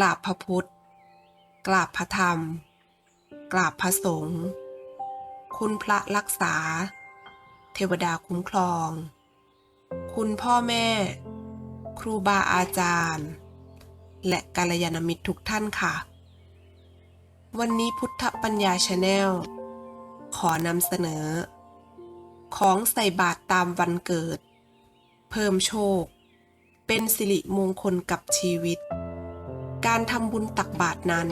กราบพระพุทธ กราบพระธรรม กราบพระสงฆ์คุณพระรักษา เทวดาคุ้มครอง คุณพ่อแม่ ครูบาอาจารย์ และกัลยาณมิตรทุกท่านค่ะ วันนี้พุทธปัญญาชาแนลขอนำเสนอ ของใส่บาตรตามวันเกิด เพิ่มโชค เป็นสิริมงคลกับชีวิต การทำบุญตักบาตรนั้น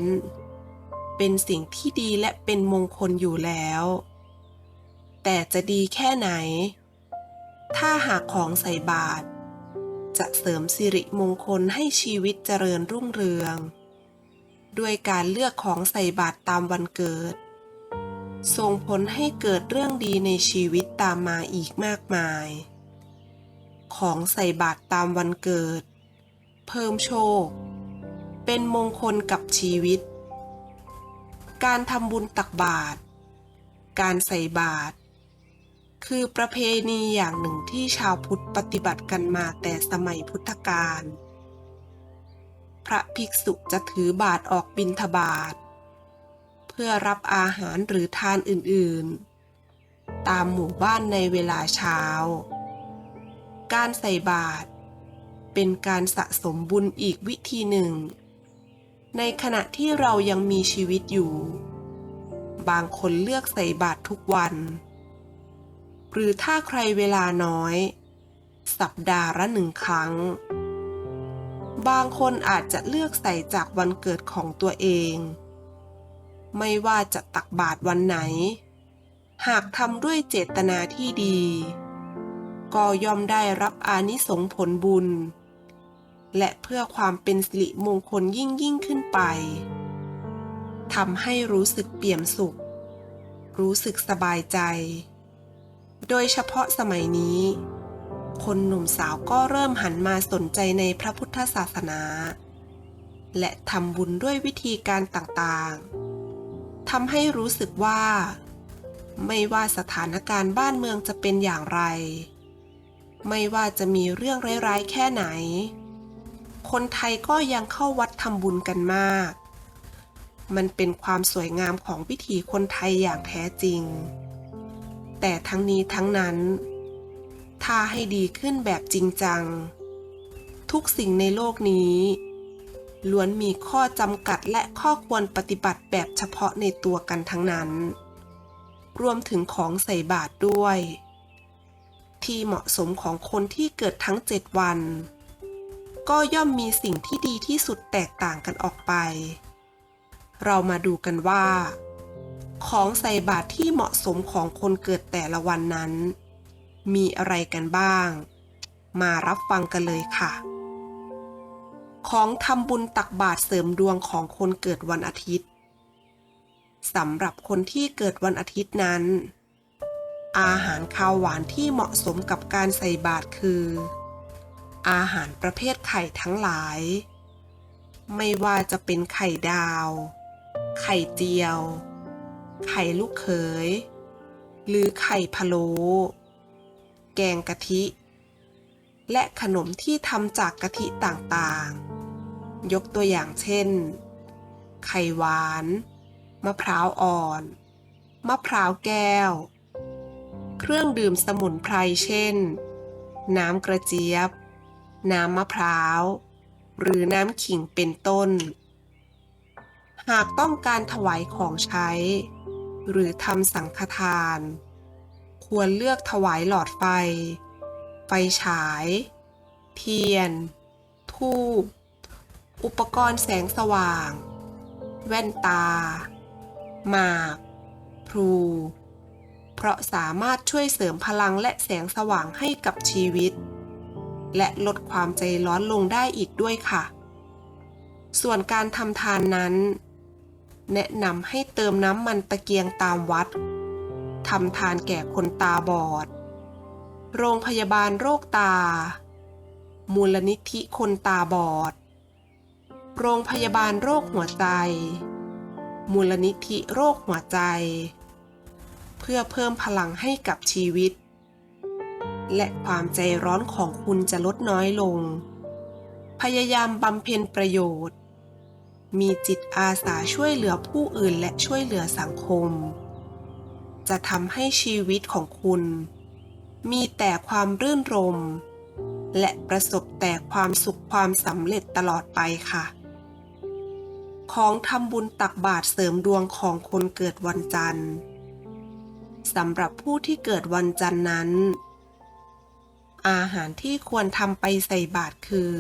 เป็นสิ่งที่ดีและเป็นมงคลอยู่แล้ว แต่จะดีแค่ไหน ถ้าหากของใส่บาตรจะเสริมสิริมงคลให้ชีวิตเจริญรุ่งเรือง ด้วยการเลือกของใส่บาตรตามวันเกิด ส่งผลให้เกิดเรื่องดีในชีวิตตามมาอีกมากมาย ของใส่บาตรตามวันเกิด เพิ่มโชค เป็นมงคลกับชีวิต การทำบุญตักบาตร การใส่บาตร คือประเพณีอย่างหนึ่งที่ชาวพุทธปฏิบัติกันมาแต่สมัยพุทธกาล พระภิกษุจะถือบาตรออกบิณฑบาต เพื่อรับอาหารหรือทานอื่นๆ ตามหมู่บ้านในเวลาเช้า การใส่บาตรเป็นการสะสมบุญอีกวิธีหนึ่ง ในขณะที่เรายังมีชีวิตอยู่ บางคนเลือกใส่บาตรทุกวัน หรือถ้าใครเวลาน้อย สัปดาห์ละหนึ่งครั้ง บางคนอาจจะเลือกใส่จากวันเกิดของตัวเอง ไม่ว่าจะตักบาตรวันไหน หากทำด้วยเจตนาที่ดี ก็ย่อมได้รับอานิสงผลบุญ และเพื่อความเป็นสิริมงคลยิ่งยิ่งขึ้นไปทำให้รู้สึกเปี่ยมสุข รู้สึกสบายใจ โดยเฉพาะสมัยนี้ คนหนุ่มสาวก็เริ่มหันมาสนใจในพระพุทธศาสนา และทำบุญด้วยวิธีการต่างๆทำให้รู้สึกว่า ไม่ว่าสถานการณ์บ้านเมืองจะเป็นอย่างไร ไม่ว่าจะมีเรื่องร้ายๆแค่ไหน คนไทยก็ยังเข้าวัดทำบุญกันมาก มันเป็นความสวยงามของวิถีคนไทยอย่างแท้จริง แต่ทั้งนี้ทั้งนั้น ถ้าให้ดีขึ้นแบบจริงจัง ทุกสิ่งในโลกนี้ ล้วนมีข้อจำกัดและข้อควรปฏิบัติแบบเฉพาะในตัวกันทั้งนั้น รวมถึงของใส่บาตรด้วย ที่เหมาะสมของคนที่เกิดทั้งเจ็ดวัน ก็ย่อมมีสิ่งที่ดีที่สุดแตกต่างกันออกไป เรามาดูกันว่า ของใส่บาตรที่เหมาะสมของคนเกิดแต่ละวันนั้น มีอะไรกันบ้าง มารับฟังกันเลยค่ะ ของทำบุญตักบาตรเสริมดวงของคนเกิดวันอาทิตย์สำหรับคนที่เกิดวันอาทิตย์นั้น อาหารข้าวหวานที่เหมาะสมกับการใส่บาตรคือ อาหารประเภทไข่ทั้งหลาย ไม่ว่าจะเป็นไข่ดาว ไข่เจียว ไข่ลูกเขย หรือไข่พะโล้แกงกะทิ และขนมที่ทำจากกะทิต่างๆ ยกตัวอย่างเช่น ไข่หวาน มะพร้าวอ่อน มะพร้าวแก้ว เครื่องดื่มสมุนไพรเช่น น้ำกระเจี๊ยบ น้ำมะพร้าว หรือน้ำขิงเป็นต้น หากต้องการถวายของใช้ หรือทำสังฆทาน ควรเลือกถวายหลอดไฟ ไฟฉาย เทียน ทูบ อุปกรณ์แสงสว่าง แว่นตา หมาก พลูเพราะสามารถช่วยเสริมพลังและแสงสว่างให้กับชีวิต และลดความใจร้อนลงได้อีกด้วยค่ะ ส่วนการทำทานนั้น แนะนำให้เติมน้ำมันตะเกียงตามวัดทำทานแก่คนตาบอด โรงพยาบาลโรคตา มูลนิธิคนตาบอด โรงพยาบาลโรคหัวใจ มูลนิธิโรคหัวใจ เพื่อเพิ่มพลังให้กับชีวิต และความใจร้อนของคุณจะลดน้อยลง พยายามบำเพ็ญประโยชน์ มีจิตอาสาช่วยเหลือผู้อื่นและช่วยเหลือสังคม จะทำให้ชีวิตของคุณ มีแต่ความรื่นรม และประสบแต่ความสุขความสำเร็จตลอดไปค่ะ ของทำบุญตักบาตรเสริมดวงของคนเกิดวันจันทร์สำหรับผู้ที่เกิดวันจันทร์นั้น อาหารที่ควรทำไปใส่บาตรคือ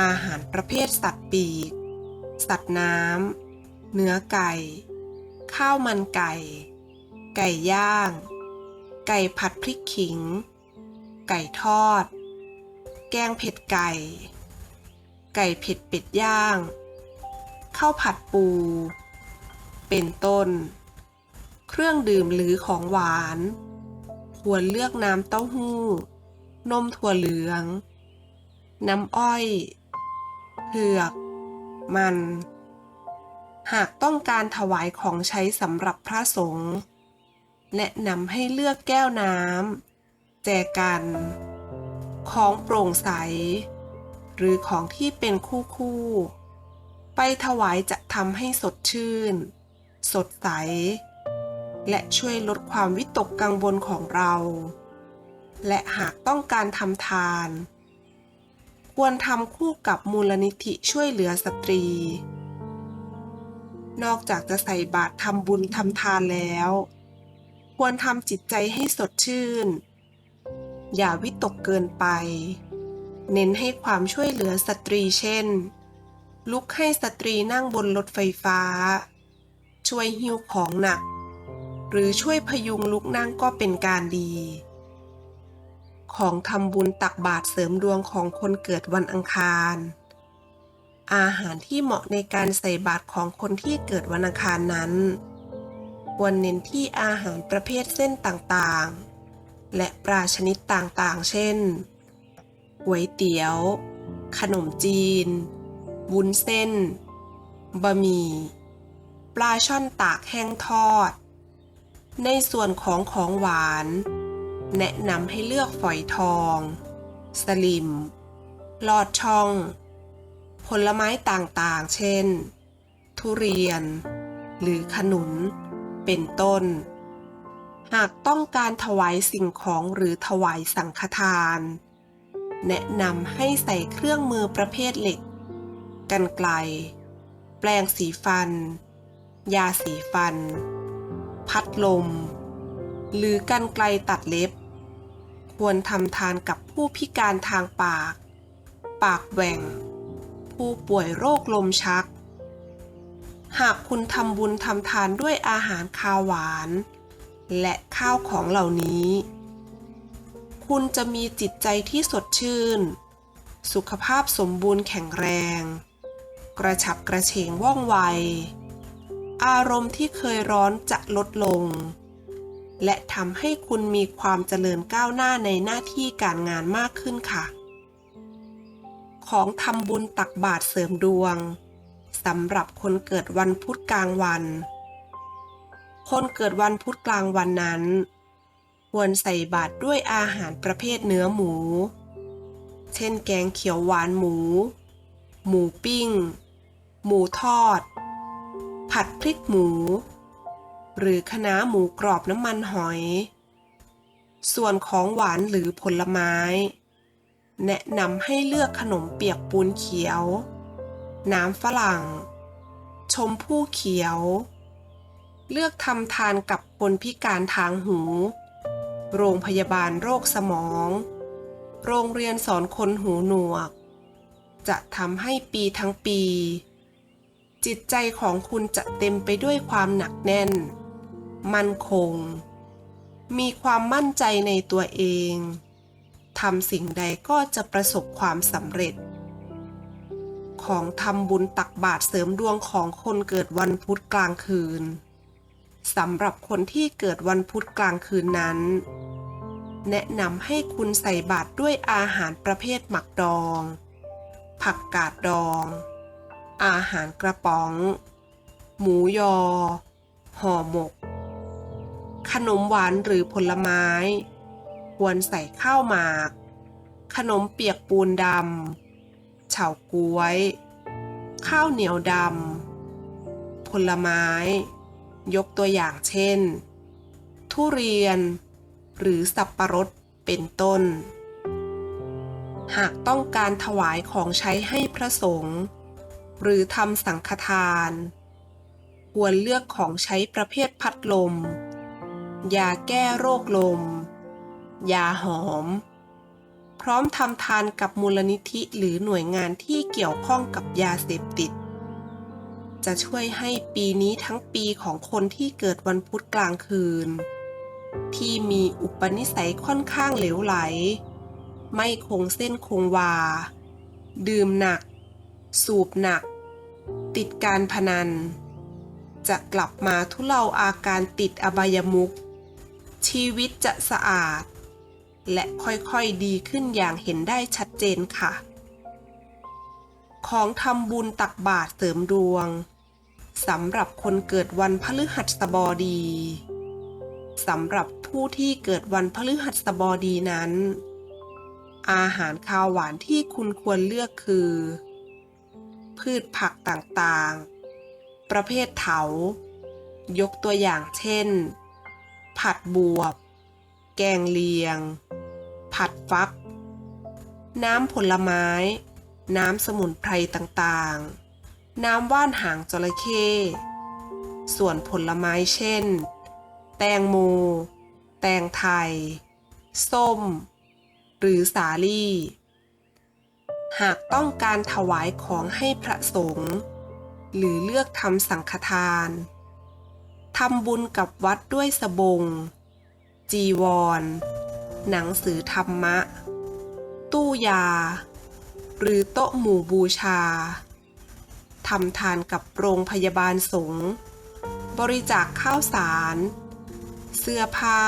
อาหารประเภทสัตว์ปีก สัตว์น้ำ เนื้อไก่ ข้าวมันไก่ ไก่ย่าง ไก่ผัดพริกขิง ไก่ทอด แกงเผ็ดไก่ ไก่เผ็ดเป็ดย่าง ข้าวผัดปู เป็นต้น เครื่องดื่มหรือของหวานควรเลือกน้ำเต้าหู้ นมถั่วเหลือง น้ำอ้อยเผือก มัน หากต้องการถวายของใช้สำหรับพระสงฆ์แนะนำให้เลือกแก้วน้ำแจกัน ของโปร่งใส หรือของที่เป็นคู่คู่ๆไปถวายจะทำให้สดชื่น สดใส และช่วยลดความวิตกกังวลของเรา และหากต้องการทำทาน ควรทำคู่กับมูลนิธิช่วยเหลือสตรี นอกจากจะใส่บาตรทำบุญทำทานแล้ว ควรทำจิตใจให้สดชื่น อย่าวิตกเกินไป เน้นให้ความช่วยเหลือสตรีเช่น ลุกให้สตรีนั่งบนรถไฟฟ้า ช่วยหิ้วของหนัก หรือช่วยพยุงลุกนั่งก็เป็นการดี ของทำบุญตักบาตรเสริมดวงของคนเกิดวันอังคาร อาหารที่เหมาะในการใส่บาตรของคนที่เกิดวันอังคารนั้น ควรเน้นที่อาหารประเภทเส้นต่างๆ และปลาชนิดต่างๆ เช่นก๋วยเตี๋ยว ขนมจีนวุ้นเส้น บะหมี่ ปลาช่อนตากแห้งทอด ในส่วนของของหวาน แนะนำให้เลือกฝอยทอง สลิม ลอดช่อง ผลไม้ต่างๆ เช่น ทุเรียน หรือขนุน เป็นต้น หากต้องการถวายสิ่งของหรือถวายสังฆทาน แนะนำให้ใส่เครื่องมือประเภทเหล็ก กันไกล แปรงสีฟัน ยาสีฟัน พัดลม หรือกันไกลตัดเล็บ ควรทำทานกับผู้พิการทางปาก ปากแหว่ง ผู้ป่วยโรคลมชัก หากคุณทำบุญทำทานด้วยอาหารคาวหวาน และข้าวของเหล่านี้ คุณจะมีจิตใจที่สดชื่น สุขภาพสมบูรณ์แข็งแรง กระฉับกระเฉงว่องไว อารมณ์ที่เคยร้อนจะลดลง และทำให้คุณมีความเจริญก้าวหน้าในหน้าที่การงานมากขึ้นค่ะ ของทำบุญตักบาตรเสริมดวงสำหรับคนเกิดวันพุธกลางวัน คนเกิดวันพุธกลางวันนั้น ควรใส่บาตรด้วยอาหารประเภทเนื้อหมู เช่นแกงเขียวหวานหมู หมูปิ้ง หมูทอด ผัดพริกหมู หรือคณะหมูกรอบน้ำมันหอย ส่วนของหวานหรือผลไม้ แนะนำให้เลือกขนมเปียกปูนเขียว น้ำฝรั่ง ชมพู่เขียว เลือกทำทานกับคนพิการทางหู โรงพยาบาลโรคสมอง โรงเรียนสอนคนหูหนวก จะทำให้ปีทั้งปีจิตใจของคุณจะเต็มไปด้วยความหนักแน่น มั่นคง มีความมั่นใจในตัวเองทำสิ่งใดก็จะประสบความสำเร็จ ของทำบุญตักบาตรเสริมดวงของคนเกิดวันพุธกลางคืนสำหรับคนที่เกิดวันพุธกลางคืนนั้น แนะนำให้คุณใส่บาตรด้วยอาหารประเภทหมักดอง ผักกาดดอง อาหารกระป๋อง หมูยอ ห่อหมก ขนมหวานหรือผลไม้ ควรใส่ข้าวหมาก ขนมเปียกปูนดำเฉาก๊วย ข้าวเหนียวดำผลไม้ ยกตัวอย่างเช่น ทุเรียน หรือสับประรดเป็นต้น หากต้องการถวายของใช้ให้พระสงฆ์หรือทำสังฆทาน ควรเลือกของใช้ประเภทพัดลม ยาแก้โรคลม ยาหอม พร้อมทำทานกับมูลนิธิหรือหน่วยงานที่เกี่ยวข้องกับยาเสพติด จะช่วยให้ปีนี้ทั้งปีของคนที่เกิดวันพุธกลางคืน ที่มีอุปนิสัยค่อนข้างเหลวไหล ไม่คงเส้นคงวา ดื่มหนัก สูบหนัก ติดการพนัน จะกลับมาทุเลาอาการติดอบายมุข ชีวิตจะสะอาด และค่อยๆดีขึ้นอย่างเห็นได้ชัดเจนค่ะ ของทำบุญตักบาตรเสริมดวงสำหรับคนเกิดวันพฤหัสบดีสำหรับผู้ที่เกิดวันพฤหัสบดีนั้น อาหารข้าวหวานที่คุณควรเลือกคือ พืชผักต่างๆ ประเภทเถา ยกตัวอย่างเช่น ผัดบวบ แกงเลียง ผัดฟัก น้ำผลไม้ น้ำสมุนไพรต่างๆ น้ำว่านหางจระเข้ส่วนผลไม้เช่น แตงโม แตงไทย ส้ม หรือสาลี่ หากต้องการถวายของให้พระสงฆ์หรือเลือกทำสังฆทาน ทำบุญกับวัดด้วยสบง จีวร หนังสือธรรมะ ตู้ยา หรือโต๊ะหมู่บูชา ทำทานกับโรงพยาบาลสงฆ์บริจาคข้าวสาร เสื้อผ้า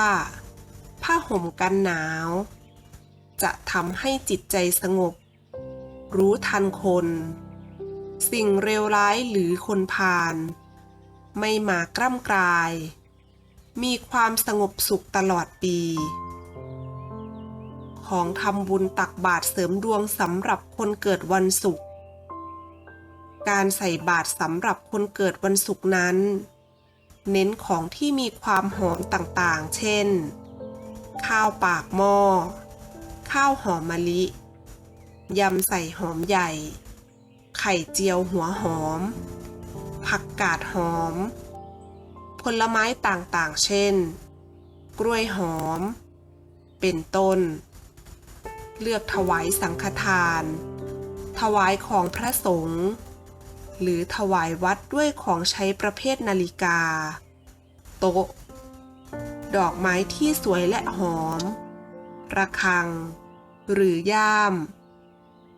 ผ้าห่มกันหนาว จะทำให้จิตใจสงบ รู้ทันคน สิ่งเลวร้ายหรือคนพาล ไม่มากร่ำกราย มีความสงบสุขตลอดปี ของทำบุญตักบาตรเสริมดวงสำหรับคนเกิดวันศุกร์ การใส่บาตรสำหรับคนเกิดวันศุกร์นั้น เน้นของที่มีความหอมต่างๆ เช่น ข้าวปากหม้อ ข้าวหอมมะลิ ยำใส่หอมใหญ่ ไข่เจียวหัวหอม ผักกาดหอม ผลไม้ต่างๆ เช่น กล้วยหอม เป็นต้น เลือกถวายสังฆทาน ถวายของพระสงฆ์ หรือถวายวัดด้วยของใช้ประเภทนาฬิกา โต๊ะ ดอกไม้ที่สวยและหอม ระฆัง หรือย่าม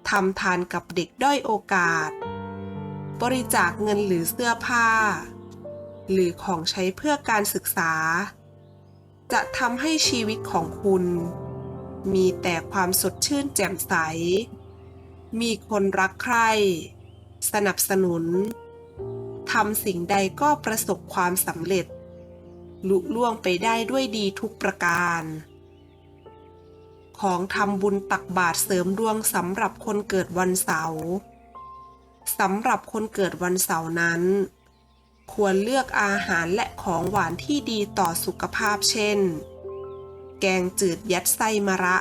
ทำทานกับเด็กด้อยโอกาส บริจาคเงินหรือเสื้อผ้า หรือของใช้เพื่อการศึกษา จะทำให้ชีวิตของคุณ มีแต่ความสดชื่นแจ่มใส มีคนรักใคร่ สนับสนุนทำสิ่งใดก็ประสบความสำเร็จ ลุล่วงไปได้ด้วยดีทุกประการ ของทำบุญตักบาตรเสริมดวงสำหรับคนเกิดวันเสาร์ สำหรับคนเกิดวันเสาร์นั้น ควรเลือกอาหารและของหวานที่ดีต่อสุขภาพเช่น แกงจืดยัดไส้มะระ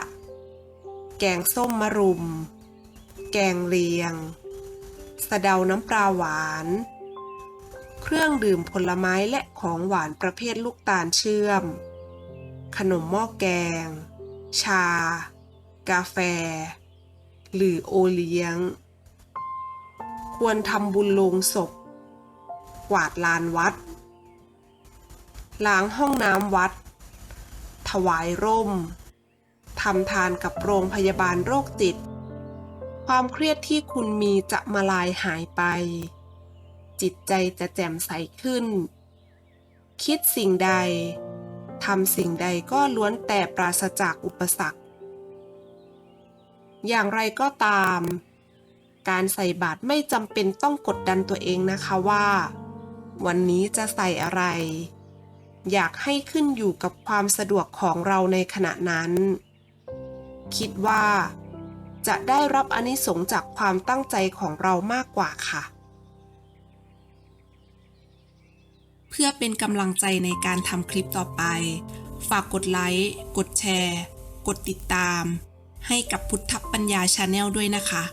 แกงส้มมะรุม แกงเลียง สะเดาน้ำปลาหวาน เครื่องดื่มผลไม้และของหวานประเภทลูกตาลเชื่อม ขนมหม้อแกง ชา กาแฟ หรือโอเลี้ยง ควรทำบุญลงศพ กวาดลานวัด ล้างห้องน้ำวัด ถวายร่ม ทำทานกับโรงพยาบาลโรคจิต ความเครียดที่คุณมีจะมาลายหายไป จิตใจจะแจ่มใสขึ้น คิดสิ่งใดทำสิ่งใดก็ล้วนแต่ปราศจากอุปสรรค อย่างไรก็ตาม การใส่บาตรไม่จำเป็นต้องกดดันตัวเองนะคะว่า วันนี้จะใส่อะไร อยากให้ขึ้นอยู่กับความสะดวกของเราในขณะนั้น คิดว่า จะได้รับอนิสงจากความตั้งใจของเรามากกว่าค่ะ เพื่อเป็นกำลังใจในการทำคลิปต่อไป ฝากกดไลค์ กดแชร์ กดติดตาม ให้กับพุทธปัญญาชาแนลด้วยนะคะ